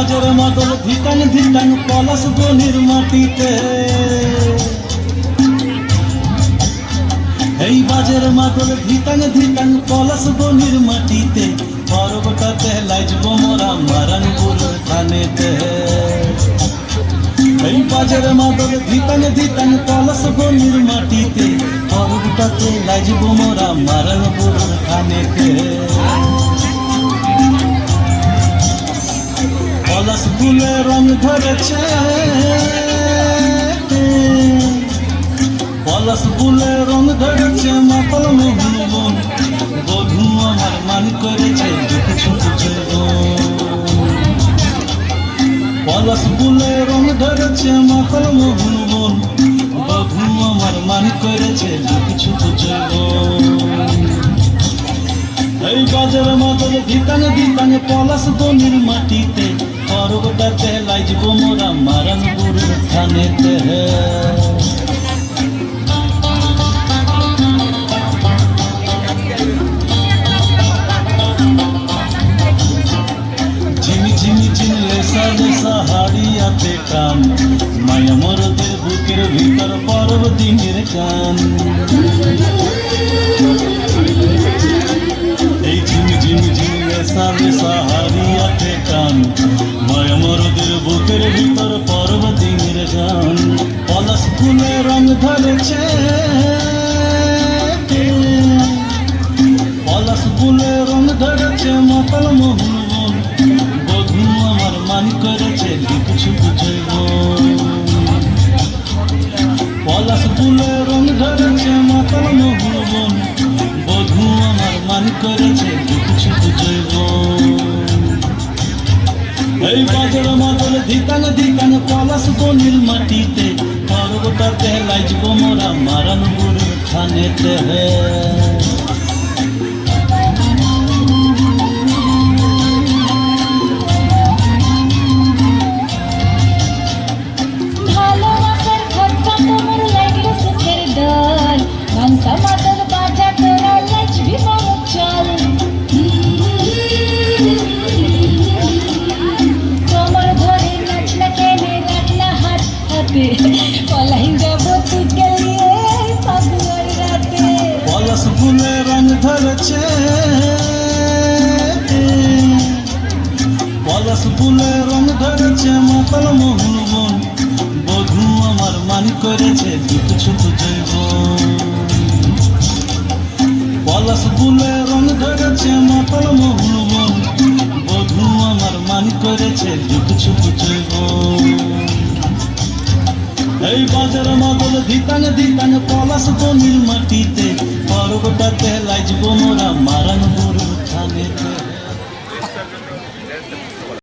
বাজার মাদল ধিতাং ধিতাং পলাশ বনির মাটিতে। এই বাজার মাদল ধিতাং ধিতাং পলাশ বনির মাটিতে পর্বটাতে লাইজব মোরা মারান গুরুর খানেতে এই বাজার মাদল ধিতাং ধিতাং পলাশ বনির মাটিতে পর্বটাতে লাইজব মোরা মারান গুরুর ফুলে রং ধরেছে। পলাশ ফুলে রং ধরেছে, মাতল মোহন বধু আমার মান করেছে পলাশ ফুলে রং ধরেছে, মাতল মোহন বধু আমার মান করেছে কিছু এই বাজার মাদল ধিতাং ধিতাং পলাশ বনির মাটিতে পর্বটাতে লাইজব মোরা মারান গুরুর খানেতে ঝিমি ঝিমি ঝিম লেসা লেসা হাড়িয়াতে টান মায়া মরদের বুকের ভিতর পর্ব দিনের গান। এই ঝিমি ঝিমি ঝিমি লেসা লেসা বুকের ভিতর পর্ব দিনের গান। পলাশ ফুলে রং ধরেছে। পলাশ ফুলে রং ধরেছে মাতাল মোহন মন বধু আমার মান করেছে কিছু বুঝে পলাশ ফুলে রং ধরেছে মাতাল মোহন মন বধু আমার মান করেছে এই বাজার মাদল ধিকান ধিকান পালাস বনির মাটিতে। পর্বটাতে লাইজব মোরা মারান গুরুর খানেতে হে। ধরেছে মাতাল মোহন। মন বধু আমার মান করেছে কিছু বুঝব পলাশ ফুলে রং ধরেছে মাতাল মোহন। মন বধু আমার মান করেছে কিছু বুঝব এই বাজার মাদল ধিতাং ধিতাং পলাশ বনির মাটিতে। পর্বটাতে লাইজব মোরা মারান